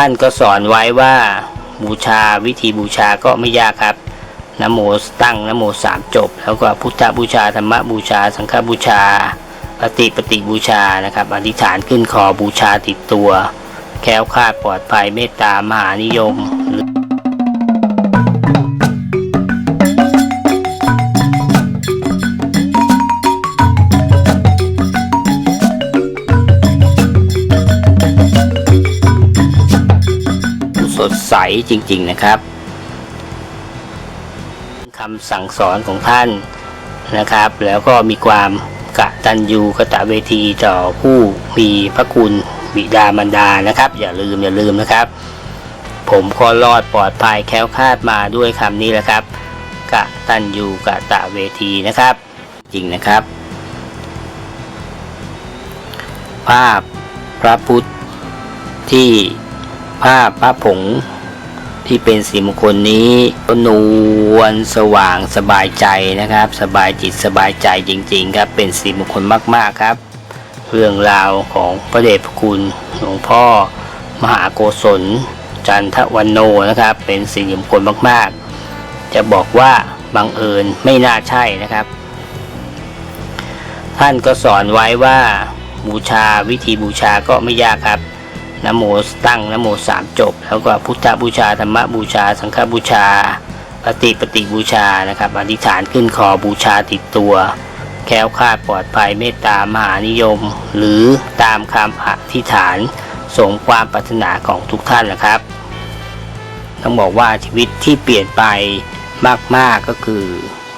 ท่านก็สอนไว้ว่าบูชาวิธีบูชาก็ไม่ยากครับนโมตั้งนโมสามจบ แล้วก็พุทธบูชาธรรมบูชา สังฆบูชาปฏิปฏิบูชานะครับอธิษฐานขึ้นขอบูชาติดตัว แคล้วคลาดปลอดภัยเมตตามหานิยม ใสจริง ๆนะครับคำสั่งสอนของท่านนะครับ แล้วก็มีความกะตัญญูกะตะเวทีต่อผู้มีพระคุณบิดามารดานะครับ อย่าลืมอย่าลืมนะครับ ผมก็รอดปลอดภัยแคล้วคาดมาด้วยคำนี้แหละครับกะตัญญูกะตะเวทีนะครับ จริงนะครับ ภาพพระพุทธที่ภาพพระผง ที่เป็นสีมงคลนี้ก็นวลสว่างสบายใจนะครับ สบายจิตสบายใจจริงๆครับเป็นสีมงคลมากๆครับ เรื่องราวของพระเดชพระคุณหลวงพ่อ มหาโกศล จันทวันโนนะครับ เป็นสีมงคลมากๆ จะบอกว่าบังเอิญไม่น่าใช่นะครับ ท่านก็สอนไว้ว่าบูชาวิธีบูชาก็ไม่ยากครับ นโมตั้งนโมสามจบ แล้วก็พุทธบูชาธรรมบูชา สังฆบูชาปฏิปฏิบูชานะครับอธิษฐานขึ้นคอบูชาติดตัวแคล้วคลาดปลอดภัยเมตตามหานิยม หรือตามคำอธิษฐานสมความปรารถนาของทุกท่านนะครับ ต้องบอกว่าชีวิตที่เปลี่ยนไปมาก ๆก็คือ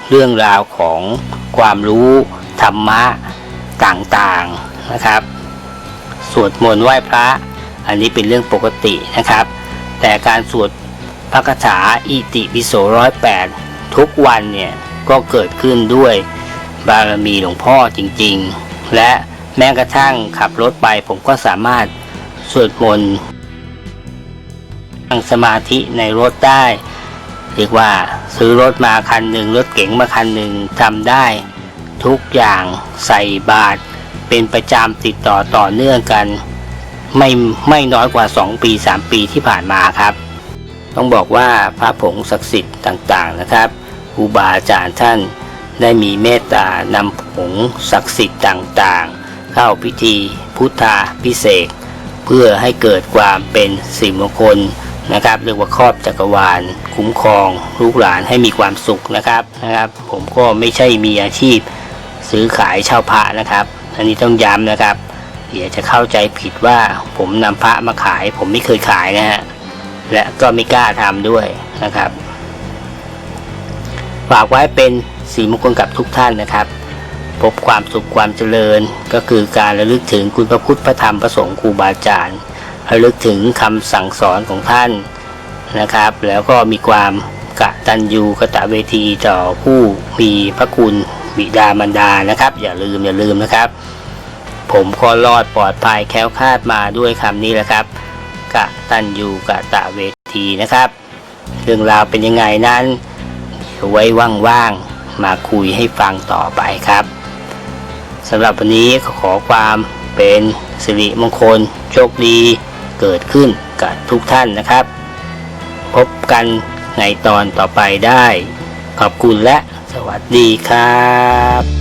เรื่องราวของความรู้ธรรมะต่างๆนะครับ สวดมนต์ไหว้พระ อันนี้เป็นเรื่องปกตินะครับ แต่การสวดพระคาถาอิติปิโสร้อยแปดทุกวันเนี่ยก็เกิดขึ้นด้วยบารมีหลวงพ่อจริงๆ และแม้กระทั่งขับรถไปผมก็สามารถสวดมนต์นั่งสมาธิในรถได้ เรียกว่าซื้อรถมาคันหนึ่งรถเก๋งมาคันหนึ่งทำได้ ทุกอย่างใส่บาตรเป็นประจำติดต่อต่อเนื่องกัน ไม่ไม่น้อยกว่า 2 ปี 3 ปีที่ผ่านมาครับ ต้องบอกว่าพระผงศักดิ์สิทธิ์ต่างๆนะครับครูบาอาจารย์ท่านได้มีเมตตานำผงศักดิ์สิทธิ์ต่างๆ เข้าพิธีพุทธาพิเศษเพื่อให้เกิดความเป็นสิริมงคลนะครับเรียกว่าครอบจักรวาล คุ้มครองลูกหลานให้มีความสุขนะครับนะครับ ผมก็ไม่ใช่มีอาชีพซื้อขายเช่าพระนะครับ อันนี้ต้องย้ำนะครับ เดี๋ยวจะเข้าใจผิดว่าผมนำพระมาขาย ผมไม่เคยขายนะฮะ และก็ไม่กล้าทำด้วยนะครับ ฝากไว้เป็นสีมงคลกับทุกท่านนะครับ พบความสุขความเจริญก็คือการระลึกถึงคุณพระพุทธพระธรรมพระสงฆ์ครูบาอาจารย์ระลึกถึงคำสั่งสอนของท่านนะครับ แล้วก็มีความกะตัญญูกะตะเวทีต่อผู้มีพระคุณบิดามารดานะครับ อย่าลืมอย่าลืมนะครับ ผมก็รอดปลอดภัยแคล้วคาดมาด้วยคำนี้แหละครับกะตันยูกะตะเวทีนะครับ เรื่องราวเป็นยังไงนั้นเดี๋ยวไว้ว่างๆมาคุยให้ฟังต่อไปครับสำหรับวันนี้ขอขอความเป็นสิริมงคลโชคดี เกิดขึ้นกับทุกท่านนะครับ พบกันในตอนต่อไปได้ ขอบคุณและสวัสดีครับ